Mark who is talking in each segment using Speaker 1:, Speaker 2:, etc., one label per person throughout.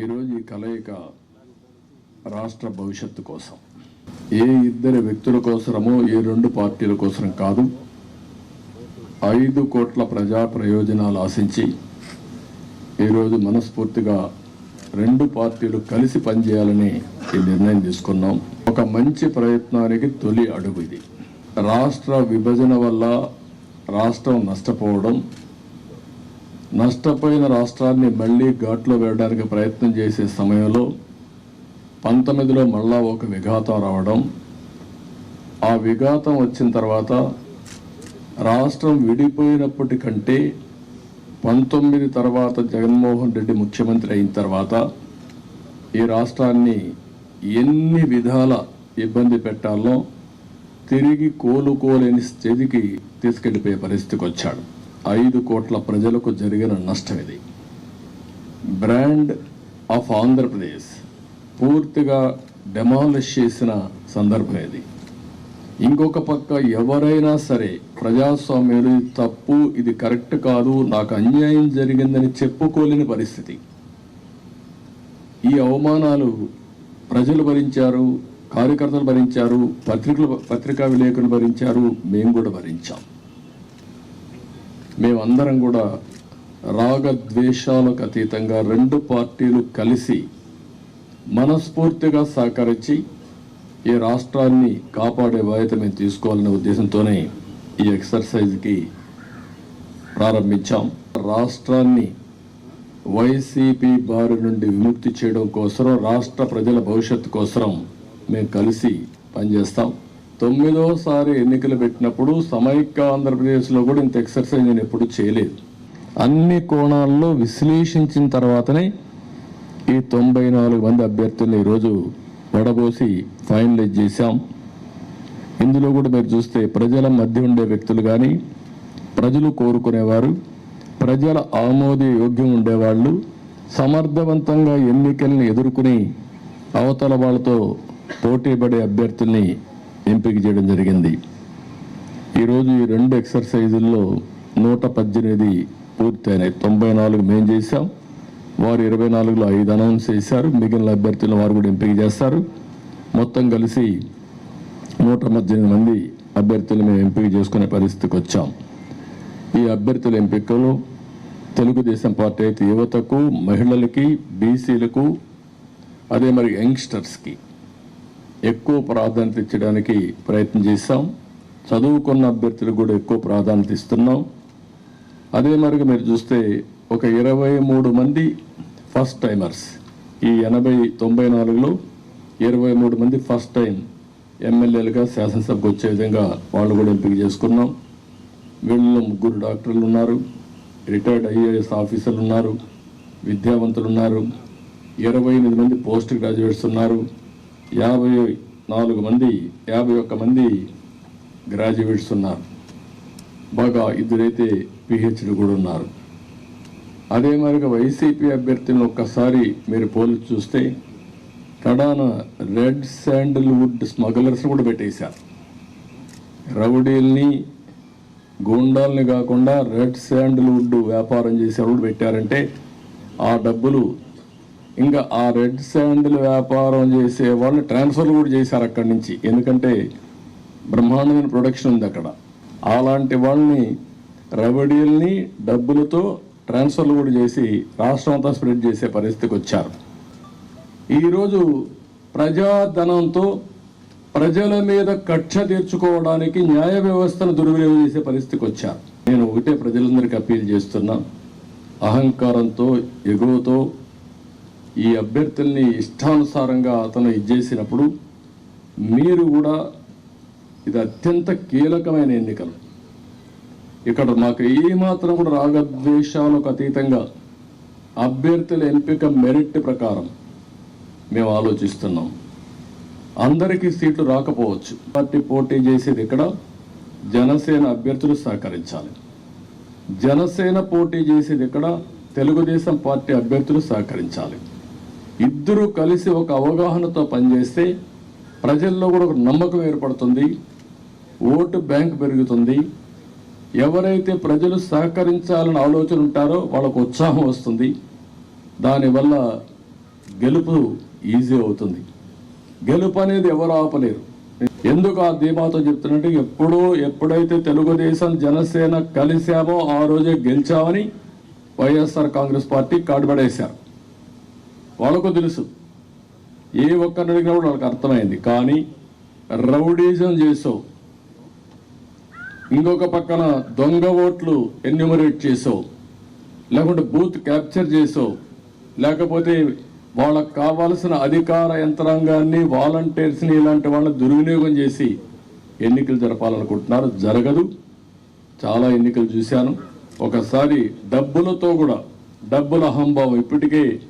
Speaker 1: ఈరోజు ఈ కలయిక రాష్ట్ర భవిష్యత్తు కోసం. ఏ ఇద్దరి వ్యక్తుల కోసరమో ఏ రెండు పార్టీల కోసరం కాదు. ఐదు కోట్ల ప్రజా ప్రయోజనాలు ఆశించి ఈరోజు మనస్ఫూర్తిగా రెండు పార్టీలు కలిసి పనిచేయాలని ఈ నిర్ణయం తీసుకున్నాం. ఒక మంచి ప్రయత్నానికి తొలి అడుగు ఇది. రాష్ట్ర విభజన వల్ల రాష్ట్రం నష్టపోవడం నష్టపోయిన రాష్ట్రాన్ని మళ్ళీ ఘాట్లో వేయడానికి ప్రయత్నం చేసే సమయంలో పంతొమ్మిదిలో మళ్ళా ఒక విఘాతం రావడం ఆ విఘాతం వచ్చిన తర్వాత రాష్ట్రం విడిపోయినప్పటికంటే పంతొమ్మిది తర్వాత జగన్మోహన్ రెడ్డి ముఖ్యమంత్రి అయిన తర్వాత ఈ రాష్ట్రాన్ని ఎన్ని విధాల ఇబ్బంది పెట్టాలో తిరిగి కోలుకోలేని స్థితికి తీసుకెళ్ళిపోయే పరిస్థితికి వచ్చాడు. ఐదు కోట్ల ప్రజలకు జరిగిన నష్టం ఇది. బ్రాండ్ ఆఫ్ ఆంధ్రప్రదేశ్ పూర్తిగా డెమాలిష్ చేసిన సందర్భం ఇది. ఇంకొక పక్క ఎవరైనా సరే ప్రజాస్వామ్యం తప్పు ఇది కరెక్ట్ కాదు నాకు అన్యాయం జరిగిందని చెప్పుకోలేని పరిస్థితి. ఈ అవమానాలు ప్రజలు భరించారు కార్యకర్తలు భరించారు పత్రికలు పత్రికా విలేకరులు భరించారు మేము కూడా భరించాం. మేమందరం కూడా రాగద్వేషాలకు అతీతంగా రెండు పార్టీలు కలిసి మనస్ఫూర్తిగా సహకరించి ఈ రాష్ట్రాన్ని కాపాడే బాధ్యత మేము తీసుకోవాలనే ఉద్దేశంతోనే ఈ ఎక్సర్సైజ్కి ప్రారంభించాం. రాష్ట్రాన్ని వైసీపీ బారి నుండి విముక్తి చేయడం కోసం రాష్ట్ర ప్రజల భవిష్యత్తు కోసం మేము కలిసి పనిచేస్తాం. తొమ్మిదోసారి ఎన్నికలు పెట్టినప్పుడు సమైక్య ఆంధ్రప్రదేశ్లో కూడా ఇంత ఎక్సర్సైజ్ నేను ఎప్పుడు చేయలేదు. అన్ని కోణాల్లో విశ్లేషించిన తర్వాతనే ఈ తొంభై నాలుగు మంది అభ్యర్థుల్ని ఈరోజు వడబోసి ఫైనలైజ్ చేశాం. ఇందులో కూడా మీరు చూస్తే ప్రజల మధ్య ఉండే వ్యక్తులు కానీ ప్రజలు కోరుకునేవారు ప్రజల ఆమోద యోగ్యం ఉండేవాళ్ళు సమర్థవంతంగా ఎన్నికల్ని ఎదుర్కొని అవతల వాళ్ళతో పోటీపడే అభ్యర్థుల్ని ఎంపిక చేయడం జరిగింది. ఈరోజు ఈ రెండు ఎక్సర్సైజుల్లో నూట పద్దెనిమిది పూర్తయినాయి. తొంభై నాలుగు మేము చేశాం. వారు ఇరవై నాలుగులో ఐదు అనౌన్స్ చేశారు. మిగిలిన అభ్యర్థులను వారు కూడా ఎంపిక చేస్తారు. మొత్తం కలిసి నూట పద్దెనిమిది మంది అభ్యర్థులు మేము ఎంపిక చేసుకునే పరిస్థితికి వచ్చాం. ఈ అభ్యర్థుల ఎంపికలో తెలుగుదేశం పార్టీ అయితే యువతకు మహిళలకి బీసీలకు అదే మరి యంగ్స్టర్స్కి ఎక్కువ ప్రాధాన్యత ఇచ్చడానికి ప్రయత్నం చేశాం. చదువుకున్న అభ్యర్థులకు కూడా ఎక్కువ ప్రాధాన్యత ఇస్తున్నాం. అదే మరికి మీరు చూస్తే ఒక ఇరవై మూడు మంది ఫస్ట్ టైమర్స్. ఈ ఎనభై తొంభై నాలుగులో ఇరవై మూడు మంది ఫస్ట్ టైం ఎమ్మెల్యేలుగా శాసనసభకు వచ్చే విధంగా వాళ్ళు కూడా ఎంపిక చేసుకున్నాం. వీళ్ళలో ముగ్గురు డాక్టర్లు ఉన్నారు. రిటైర్డ్ ఐఏఎస్ ఆఫీసర్లు ఉన్నారు. విద్యావంతులు ఉన్నారు. ఇరవై ఎనిమిది మంది పోస్ట్ గ్రాడ్యుయేట్స్ ఉన్నారు. యాభై నాలుగు మంది యాభై ఒక్క మంది గ్రాడ్యుయేట్స్ ఉన్నారు. బాగా ఇద్దరైతే పిహెచ్డి కూడా ఉన్నారు. అదే మరిగా వైసీపీ అభ్యర్థిని ఒక్కసారి మీరు పోల్చి చూస్తే కడాన రెడ్ శాండిల్వుడ్ స్మగ్లర్స్ కూడా పెట్టేశారు. రౌడీల్ని గూండాల్ని కాకుండా రెడ్ శాండిల్వుడ్ వ్యాపారం చేసేవాడు కూడా పెట్టారంటే ఆ డబ్బులు ఇంకా ఆ రెడ్ శాండిల్ వ్యాపారం చేసే వాళ్ళు ట్రాన్స్ఫర్లు కూడా చేశారు అక్కడి నుంచి. ఎందుకంటే బ్రహ్మాండమైన ప్రొడక్షన్ ఉంది అక్కడ. అలాంటి వాళ్ళని రెవెడీల్ని డబ్బులతో ట్రాన్స్ఫర్లు కూడా చేసి రాష్ట్రం అంతా స్ప్రెడ్ చేసే పరిస్థితికి వచ్చారు. ఈరోజు ప్రజాధనంతో ప్రజల మీద కక్ష తీర్చుకోవడానికి న్యాయ వ్యవస్థను దుర్వినియోగం చేసే పరిస్థితికి వచ్చారు. నేను ఒకటే ప్రజలందరికీ అప్పీల్ చేస్తున్నా. అహంకారంతో ఎగువతో ఈ అభ్యర్థుల్ని ఇష్టానుసారంగా అతను ఇచ్చేసినప్పుడు మీరు కూడా ఇది అత్యంత కీలకమైన ఎన్నికలు. ఇక్కడ మాకు ఏమాత్రం కూడా రాగద్వేషాలకు అతీతంగా అభ్యర్థుల ఎంపిక మెరిట్ ప్రకారం మేము ఆలోచిస్తున్నాం. అందరికీ సీట్లు రాకపోవచ్చు. పార్టీ పోటీ చేసేది ఇక్కడ జనసేన అభ్యర్థులు సహకరించాలి. జనసేన పోటీ చేసేది ఇక్కడ తెలుగుదేశం పార్టీ అభ్యర్థులు సహకరించాలి. ఇద్దరూ కలిసి ఒక అవగాహనతో పనిచేస్తే ప్రజల్లో కూడా ఒక నమ్మకం ఏర్పడుతుంది ఓటు బ్యాంక్ పెరుగుతుంది. ఎవరైతే ప్రజలు సహకరించాలని ఆలోచన ఉంటారో వాళ్ళకు ఉత్సాహం వస్తుంది. దానివల్ల గెలుపు ఈజీ అవుతుంది. గెలుపు అనేది ఎవరు ఆపలేరు. ఎందుకు ఆ ధీమాతో చెప్తున్నట్టు ఎప్పుడో ఎప్పుడైతే తెలుగుదేశం జనసేన కలిశామో ఆ రోజే గెలిచామని వైఎస్ఆర్ కాంగ్రెస్ పార్టీ కాడుబడేశారు వాళ్ళకు తెలుసు. ఏ ఒక్కరిని అడిగినా కూడా వాళ్ళకి అర్థమైంది. కానీ రౌడీజం చేసావు. ఇంకొక పక్కన దొంగ ఓట్లు ఎన్యూమరేట్ చేసావు. లేకుంటే బూత్ క్యాప్చర్ చేసావు. లేకపోతే వాళ్ళకు కావాల్సిన అధికార యంత్రాంగాన్ని వాలంటీర్స్ని ఇలాంటి వాళ్ళని దుర్వినియోగం చేసి ఎన్నికలు జరపాలనుకుంటున్నారు. జరగదు. చాలా ఎన్నికలు చూశాను. ఒకసారి డబ్బులతో కూడా డబ్బుల అహంభావం ఇప్పటికే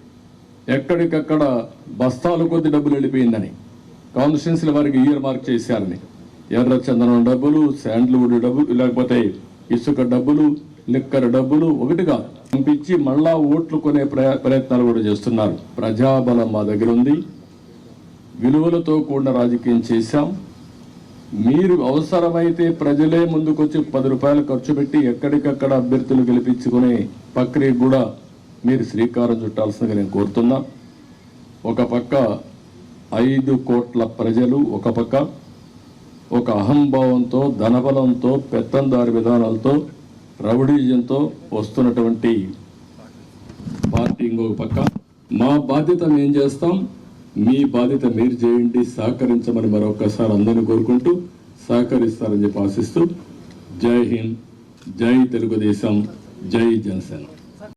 Speaker 1: ఎక్కడికక్కడ బస్తాలు కొద్ది డబ్బులు వెళ్ళిపోయిందని కాన్స్టిట్యున్సీల వారికి ఇయర్ మార్క్ చేశారని. ఎర్ర చందనం డబ్బులు శాండ్ల్వుడ్ డబ్బులు లేకపోతే ఇసుక డబ్బులు లిక్కర్ డబ్బులు ఒకటిగా పంపించి మళ్ళా ఓట్లు కొనే ప్రయత్నాలు కూడా చేస్తున్నారు. ప్రజాబలం మా దగ్గర ఉంది. విలువలతో కూడిన రాజకీయం చేశాం. మీరు అవసరమైతే ప్రజలే ముందుకొచ్చి పది రూపాయలు ఖర్చు పెట్టి ఎక్కడికక్కడ అభ్యర్థులు గెలిపించుకునే ప్రక్రియ కూడా మీరు శ్రీకారం చుట్టాల్సిందిగా నేను కోరుతున్నా. ఒక పక్క ఐదు కోట్ల ప్రజలు ఒక పక్క ఒక అహంభావంతో ధనబలంతో పెత్తందారి విధానాలతో రౌడీజంతో వస్తున్నటువంటి పార్టీ ఇంకొక పక్క. మా బాధ్యత మేము చేస్తాం. మీ బాధ్యత మీరు చేయండి. సహకరించమని మరొకసారి అందరిని కోరుకుంటూ సహకరిస్తారని చెప్పి ఆశిస్తూ జై హింద్ జై తెలుగుదేశం జై జనసేన.